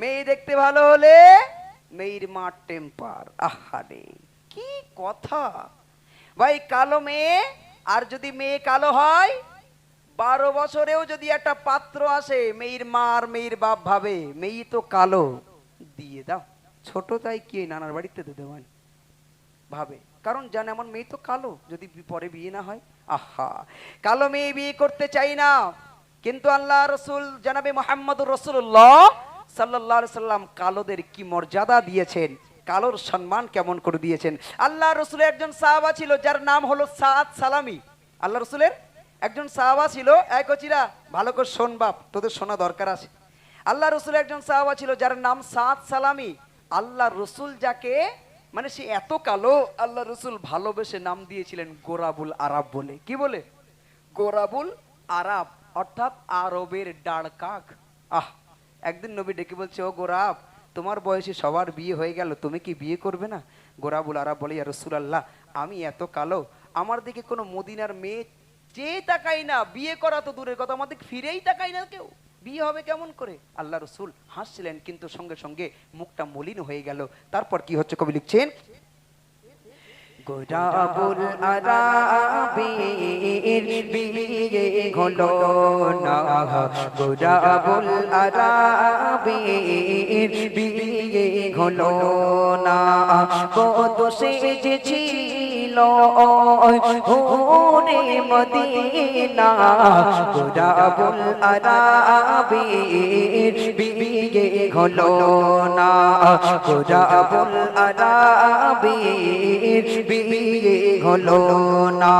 মেয়ে দেখতে ভালো হলে মেয়ের মা টেম্পার। আহারে কি কথা। ভাই, কালো মেয়ে, আর যদি মেয়ে কালো হয়, বারো বছরেও যদি একটা পাত্র আসে, মেয়ের মা আর মেয়ের বাপ ভাবে মেয়ে তো কালো। দিয়ে দাও। ছোট তাই কি নানার বাড়িতে তো দেওয়ানি? ভাবে। কারণ জানে আমার মেয়ে তো কালো, যদি পরে বিয়ে না হয়। আহা, কালো মেয়ে বিয়ে করতে চাই না। কিন্তু আল্লাহ রসুল জানাবে মোহাম্মদ রসুল্লাহ সাল্লাহ সাল্লাম কালোদের কি মর্যাদা দিয়েছেন? কালোর সম্মান কেমন করে দিয়েছেন? আল্লাহ রসুলের একজন সাহাবা ছিল, যার নাম হলো সাদ সালামি। আল্লাহ রসুলের একজন সাহাবা ছিল এক কচিরা, ভালো করে শোন বাপ, তোদের শোনা দরকার আছে। আল্লাহ রসুলের একজন সাহাবা ছিল, যার নাম সাদ সালামি। আল্লাহ রসুল যাকে মানে সে এত কালো আল্লাহ রসুল ভালোবেসে নাম দিয়েছিলেন গোরাবুল আরব বলে। কি বলে? গোরাবুল আরব, অর্থাৎ আরবের ডাড়কাক আহ! একদিন নবী ডেকে বলছে, ও গোরাব, তোমার বয়সে সবার বিয়ে হয়ে গেল, তুমি কি বিয়ে করবে না? গোরাবুল আরব বলে, ইয়া রসুল আল্লাহ আমি এত কালো, আমার দিকে কোনো মদিনার মেয়ে চেয়ে তাকাই না, বিয়ে করা তো দূরের কথা আমাদের ফিরেই তাকাই না কেউ। বিয়ে হবে কেমন করে? আল্লাহ রসুল হাসছিলেন, কিন্তু সঙ্গে সঙ্গে মুখটা মলিন হয়ে গেল। তারপর কি হচ্ছে কবি লিখছেন? গোরাবুল আরাবির বিয়ে হলো না গোরাবুল আরাবির বিয়ে হলো না কত সেজেছিল ওরে মদিনা। গোরাবুল আরাবির বিয়ে হলো না। গোরাবুল আরাবির বিয়ে হলো না।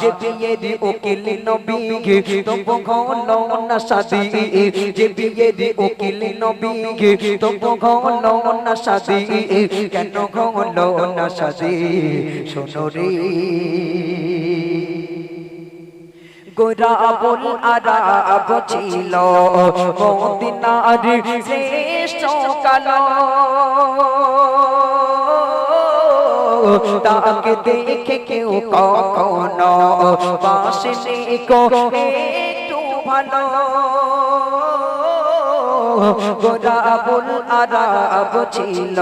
যে বিয়ের উকিল নবীকে তবু হলো না শাদি যে বিয়ের উকিল নবীকে তবু হলো না শাদি কেন হলো না শাদি শোনো গোরাবুল আরাব ছিল। মদিনার শ্রেষ্ঠ কালো। তাকে দেখে কেউ কখনো পাশে নেকো একটু ভালো। গোরাবুল আরাব ছিল।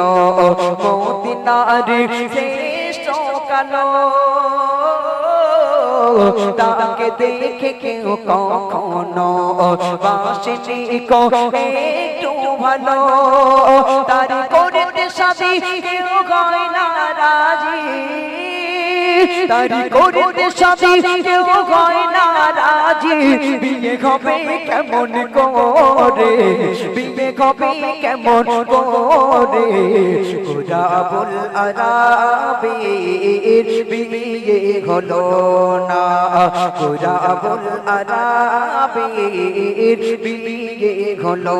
মদিনার শ্রেষ্ঠ কালো। তাকে দেখে কেউ কখনো বাসে কো একটু ভালো তার করে সাথে কেউ গয়না রাজি? তার করতে সাথে কেউ হয় না রাজি। বিয়ে হবে কেমন করে? বিয়ে হবে কেমন করে? গোরাবুল আরাবির বিয়ে হলো না। গোরাবুল আরাবির বিয়ে হলো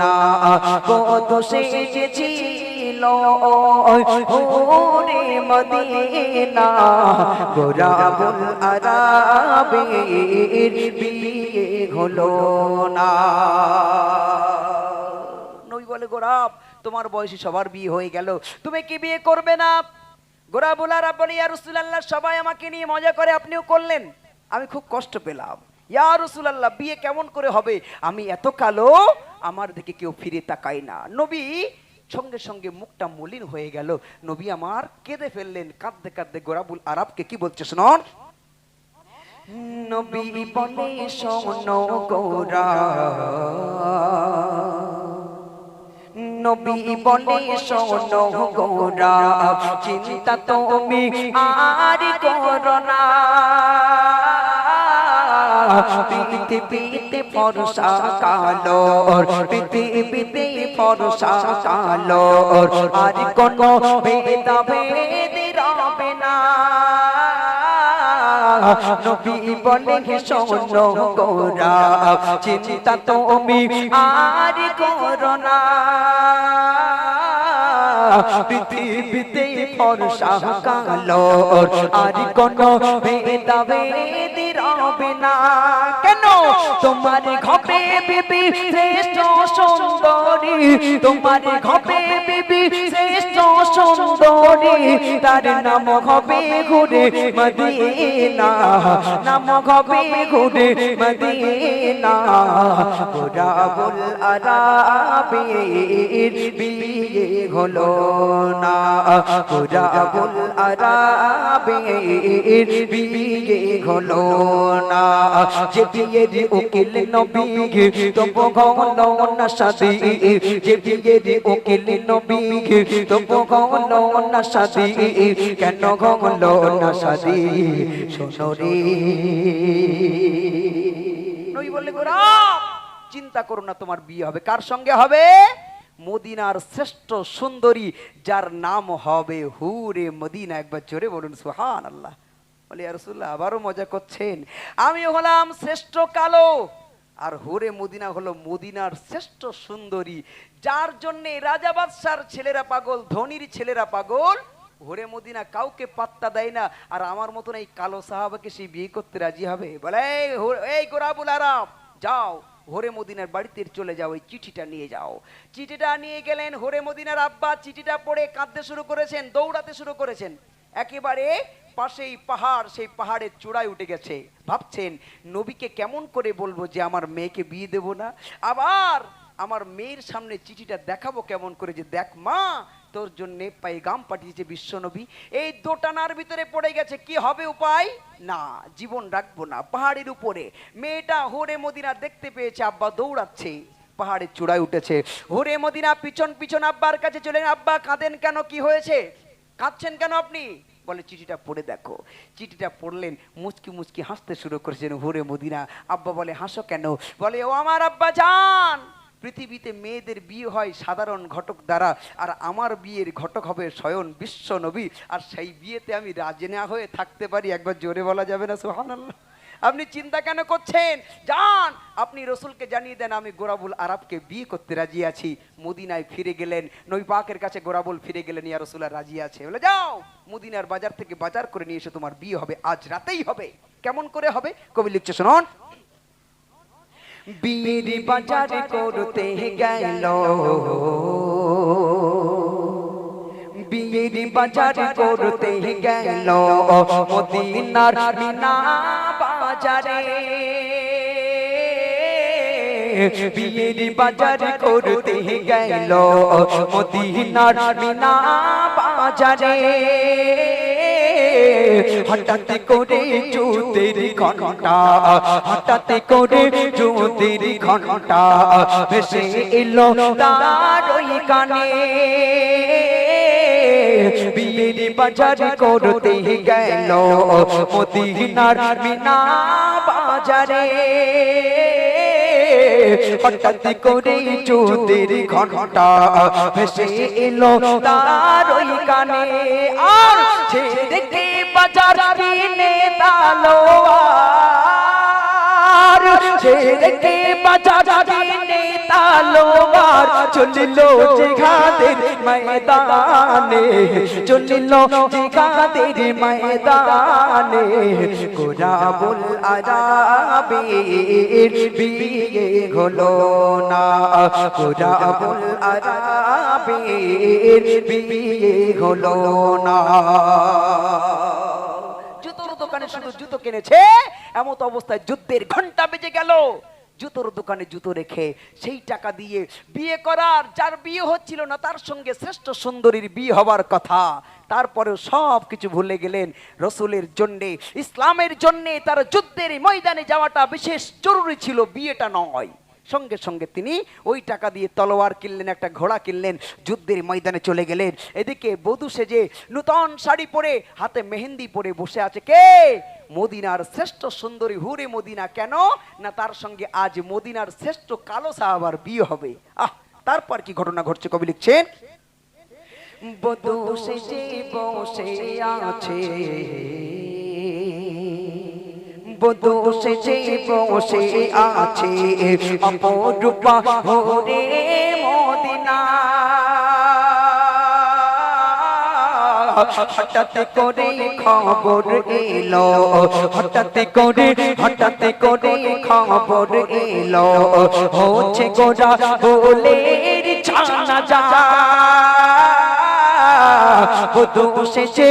না। কত ওরে মদিনা গোরাবুল আরাবির বিয়ে হলো না। নবী বলে গোরাব তোমার বয়সী সবার বিয়ে হয়ে গেল, তুমি কি বিয়ে করবে না? গোরাবুল আরব বলে, ইয়া রাসূলুল্লাহ, সবাই আমাকে নিয়ে মজা করে আপনিও করলেন। আমি খুব কষ্ট পেলাম। ইয়া রাসূলুল্লাহ, বিয়ে কেমন করে হবে? আমি এত কালো, আমার দিকে কেউ ফিরে তাকায় না। নবী সঙ্গে সঙ্গে মুখটা মলিন হয়ে গেল। নবী আমার কেঁদে ফেললেন কাঁদতে কাঁদতে গোরাবুল আরবকে কি বলছে শোনন? নবী বলে শোনো গোরা। নবী বলে শোনো গোরা। চিন্তা তুমি আর করো না পৃথিবীতে ফরসা কালো পৃথিবীতে ফরসা কালো আর কোন ভেদা ভেদ রবে না। নবী বলে শোনো গোরা, চিন্তা তুমি আর করো না। পৃথিবীতে ফরসা কালো আর কোন ভেদা ভেদ রবে না কেন তোমার ঘরে বিবি শ্রেষ্ঠ সুন্দরী। তোমার হবে বিবি শ্রেষ্ঠ সুন্দরী। তার নাম হবে ঘুরে মদিনা। নাম হবে ঘুরে মদিনা। গোরাবুল আরাবির বিয়ে হলো না। গোরাবুল আরাবির বিয়ে হলো না। যে বিয়ের উকিল নবী, তব গহন না সাদি, যে বিয়ের উকিল নবী, তব গহন না সাদি, কেন গহন না সাদি সোনরে নবী বললে গোলাপ চিন্তা করো না, তোমার বিয়ে হবে। কার সঙ্গে হবে? মদিনার শ্রেষ্ঠ সুন্দরী, যার নাম হবে হুরে মদিনা। একবার জোরে বলুন সুহান আল্লাহ আবারও মজা করছেন। আমি হলাম শ্রেষ্ঠ কালো। আর হুরে মদিনা হলো মদিনার শ্রেষ্ঠ সুন্দরী। যার জন্য রাজা বাদশার ছেলেরা পাগল, ধনির ছেলেরা পাগল। হরে মদিনা কাউকে পাত্তা দেয় না। আর আমার মতন এই কালো সাহাবাকে সে বিয়ে করতে রাজি হবে? বলে, "এই হো- এই গোরাবুল আরাম, যাও। হরে মদিনার বাড়িতে চলে যাও ওই চিঠিটা নিয়ে যাও। চিঠিটা নিয়ে গেলেন হরে মদিনার আব্বা। চিঠিটা পড়ে কাঁদতে শুরু করেছেন, দৌড়াতে শুরু করেছেন। একেবারে পাশেই পাহাড়, সেই পাহাড়ের চূড়ায় উঠে গেছে। ভাবছেন, নবীকে কেমন করে বলব যে আমার মেয়েকে বিয়ে দেব না? আবার আমার মেয়ের সামনে চিঠিটা দেখাবো কেমন করে যে, দেখ মা, তোর জন্য পাইগাম পাঠিয়েছে বিশ্বনবী এই দোটানার ভিতরে পড়ে গেছে, কি হবে উপায়? না, জীবন রাখব না, পাহাড়ের উপরে। মেয়েটা হোরে মদিনা দেখতে পেয়েছে, আব্বা দৌড়াচ্ছে, পাহাড়ের চূড়ায় উঠেছে। হোরে মদিনা পিছন পিছন আব্বার কাছে চলেন আব্বা, কাঁদেন কেন? কি হয়েছে? কাঁদছেন কেন আপনি? বলে, চিঠিটা পড়ে দেখো। চিঠিটা পড়লেন, মুচকি মুচকি হাসতে শুরু করেছেন, হোরে মদিনা। আব্বা বলে, হাসো কেন? বলে, ও আমার আব্বা যান পৃথিবীতে মেয়েদের বিয়ে হয় সাধারণ ঘটক দ্বারা, আর আমার বিয়ের ঘটক হবে স্বয়ং বিশ্ব নবী। আর সেই বিয়েতে আমি রাজে না হয়ে থাকতে পারি, একবার জোরে বলা যাবে না সোহানাল্লাহ আপনি চিন্তা কেন করছেন? যান, আপনি রসুলকে জানিয়ে দেন, আমি গোরাবুল আরবকে বিয়ে করতে রাজি আছি। মদিনায় ফিরে গেলেন নই পাকের কাছে গোরাবুল ফিরে গেলেন, ইয়া রসুল রাজি আছে। বলে, যাও, মদিনার বাজার থেকে বাজার করে নিয়ে এসে তোমার বিয়ে হবে, আজ রাতেই হবে। কেমন করে হবে? কবি লিখছে, শোনন। বীর বাজার করতে গেল। বাজার করতে গেল। মদিনার মিনা বাজারে। বীর বাজার করতে গেল। মদিনার মিনা বাজারে। হঠাৎ করে জুতের ঘণ্টা হঠাৎ করে জুতের ঘণ্টা ভেসে এলো তার কানে বিয়ের বাজার করতে গেল মদিনার মিনা বাজারে। হঠাৎ করে চুদের ঘণ্টা ভেসে এলো তার ওই কানে, আর ছেড়ে বাজার কিনে তালোয়ার ছেড়ে কে বাজার কিনে তালোয়ার চলিল জিহাদের ময়দানে চলিল জিহাদের ময়দানে। গোরাবুল আরাবির বিয়ে হলো না গোরাবুল আরাবির বিয়ে হলো না। দোকানে শুধু জুতো কিনেছে, এমত অবস্থায় যুদ্ধের ঘণ্টা বেজে গেল। জুতোর দোকানে জুতো রেখে সেই টাকা দিয়ে বিয়ে করার, যার বিয়ে হচ্ছিল না, তার সঙ্গে শ্রেষ্ঠ সুন্দরীর বিয়ে হবার কথা। তারপরেও সব কিছু ভুলে গেলেন রসুলের জন্যে, ইসলামের জন্যে তার যুদ্ধের ময়দানে যাওয়াটা বিশেষ জরুরি ছিল, বিয়েটা নয়। সঙ্গে সঙ্গে তিনি ওই টাকা দিয়ে তলোয়ার কিনলেন, একটা ঘোড়া কিনলেন, যুদ্ধের ময়দানে চলে গেলেন। এদিকে বধূ সেজে নূতন শাড়ি পরে, হাতে মেহেন্দি পরে বসে আছে। কে? মদিনার শ্রেষ্ঠ সুন্দরী। হুরে মদিনা, কেন? না তার সঙ্গে আজ মদিনার শ্রেষ্ঠ কালো সাহাবার বিয়ে হবে। আহ, তারপর কি ঘটনা ঘটছে কবি লিখছেন? বধূ সেজে বসে আছে। বধূ সেজে বসে আছে, অপরূপা হরে মদিনা। হঠাৎ করে খবর এলো, হঠাৎ করে হঠাৎ করে খবর এলো, হচ্ছে গোরা বলের যা বধু শেষে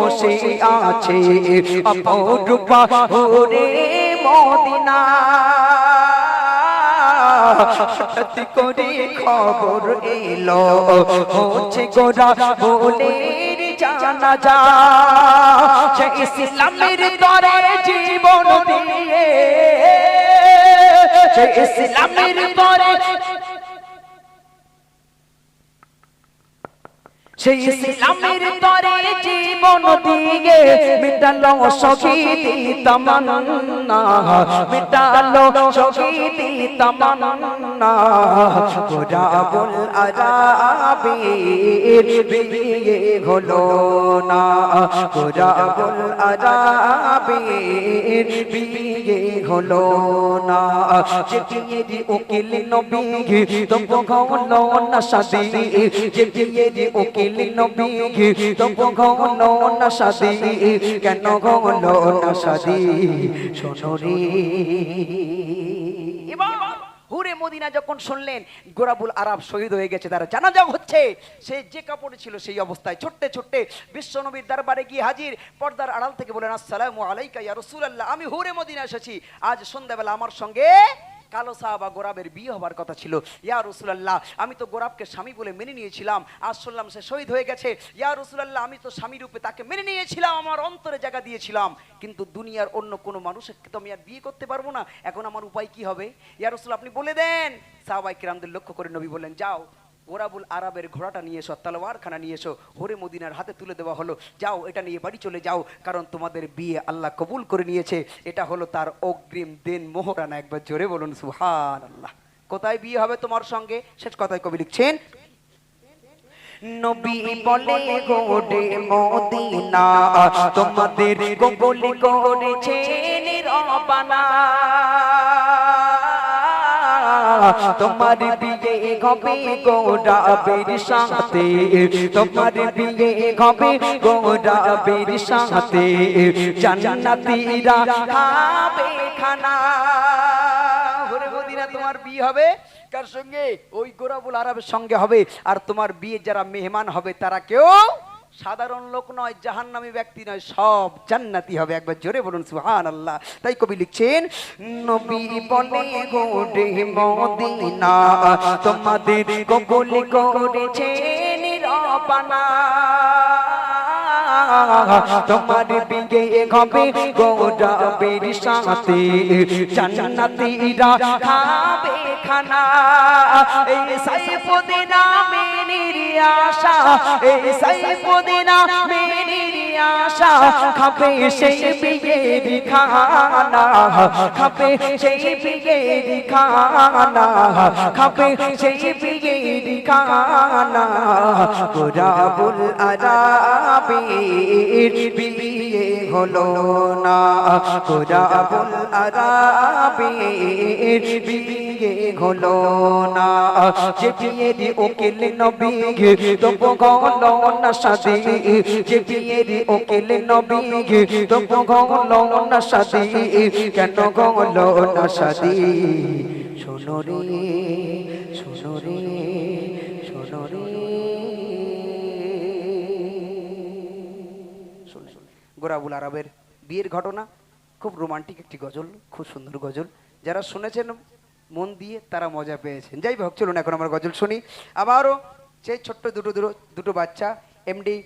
বসে আছে। অপরূপা ওরে মদিনা। হঠাৎ করে খবর এলো। হচ্ছে গোরা বলে জানা যা সে ইসলামের তরে জীবন দিয়ে সে ইসলামের তরে সেই ইসলামের তরে জীবন দিয়ে মিটালো শহীদি তামান্না মিটালো শহীদি তামান্না গোরাবুল আরাবির বিয়ে হলো না। গোরাবুল আরাবির বিয়ে হলো না। যেটিয়েরি উকিল নবী, তবু হলো না শাদি যেটিয়েরি উকিল নবী, তবু হলো না শাদি কেন হলো না শাদি শোনো রে। এবার হুরে মদিনা যখন শুনলেন, গোরাবুল আরব শহীদ হয়ে গেছে, তারা জানাজা হচ্ছে। সে যে কাপড়ে ছিল সেই অবস্থায় ছোট্টে ছোট্টে বিশ্বনবীর দরবারে গিয়ে হাজির, পর্দার আড়াল থেকে বলেন আসসালামু আলাইকা ইয়া রাসূলুল্লাহ, আমি হুরে মদিনা এসেছি। আজ সন্ধ্যাবেলা আমার সঙ্গে কালো সাহাবা গোরাবের বিয়ে হবার কথা ছিল। ইয়া রসুলাল্লাহ, আমি তো গোরাবকে স্বামী বলে মেনে নিয়েছিলাম। আজ শুনলাম সে শহীদ হয়ে গেছে। ইয়া রসুলাল্লাহ, আমি তো স্বামী রূপে তাকে মেনে নিয়েছিলাম, আমার অন্তরে জায়গা দিয়েছিলাম। কিন্তু দুনিয়ার অন্য কোনো মানুষকে তো আমি আর বিয়ে করতে পারব না। এখন আমার উপায় কি হবে? ইয়া রসুল, আপনি বলে দেন। সাহাবাই কিরামদের লক্ষ্য করে নবী বললেন, যাও ওরাবুল আরবের ঘোড়াটা নিয়ে এসো তালোয়ারখানা নিয়ে এসো হরে মদিনার হাতে তুলে দেওয়া হলো। যাও এটা নিয়ে বাড়ি চলে যাও কারণ তোমাদের বিয়ে আল্লাহ কবুল করে নিয়েছে। এটা হলো তার অগ্রিম দিন মোহরানা একবার জোরে বলুন সুহান আল্লাহ কোথায় বিয়ে হবে তোমার সঙ্গে? শেষ কথায় কবি লিখছেন নবী বলে গোডে মদিনা তোমাদের গোবলি করেছে নিরবানা তোমার বিয়ে হবে গোডাবের সাথে? তোমার বিয়ে হবে গোডাবের সাথে? জান্নাতীরা খাবে খানা। তোমার বিয়ে হবে? কার সঙ্গে? ওই গোরাবুল আরবের সঙ্গে হবে। আর তোমার বিয়ে যারা মেহমান হবে, তারা কেউ সাধারণ লোক নয়, জাহান্নামী ব্যক্তি নয়, সব জান্নাতি হবে। একবার জোরে বলুন সুহান আল্লাহ তাই কবি লিখছেন, নবী বলে গোডে মদিনা, তোমাদের কবুল করেছেন নিরবানা তোমার বিয়ে হবে গোডাবের সাথে জান্নাতীরা খাবে খানা। এই সাইফুদিনা মেনির আশা, এই সাইফুদিনা মেনির আশা খাবে সেই বিয়ের খানা খাবে সেই বিয়ের খানা খাবে সেই বিয়ের খানা গোরাবুল আরাবির বিয়ে হলো না গোরাবুল আরাবির বিয়ে হলো না। যে বিয়ের উকিল নবী, তবু হলো না শাদি যে বিয়ের উকিল নবী, তবু হলো না শাদি কেন হলো না শাদি শোনো রে শোনো। গোরাবুল আরবের বিয়ের ঘটনা, খুব রোমান্টিক একটি গজল, খুব সুন্দর গজল। যারা শুনেছেন মন দিয়ে তারা মজা পেয়েছেন। যাই হোক, চলুন এখন আমার গজল শুনি। আবারও সেই ছোট্ট দুটো দুটো দুটো বাচ্চা এমডি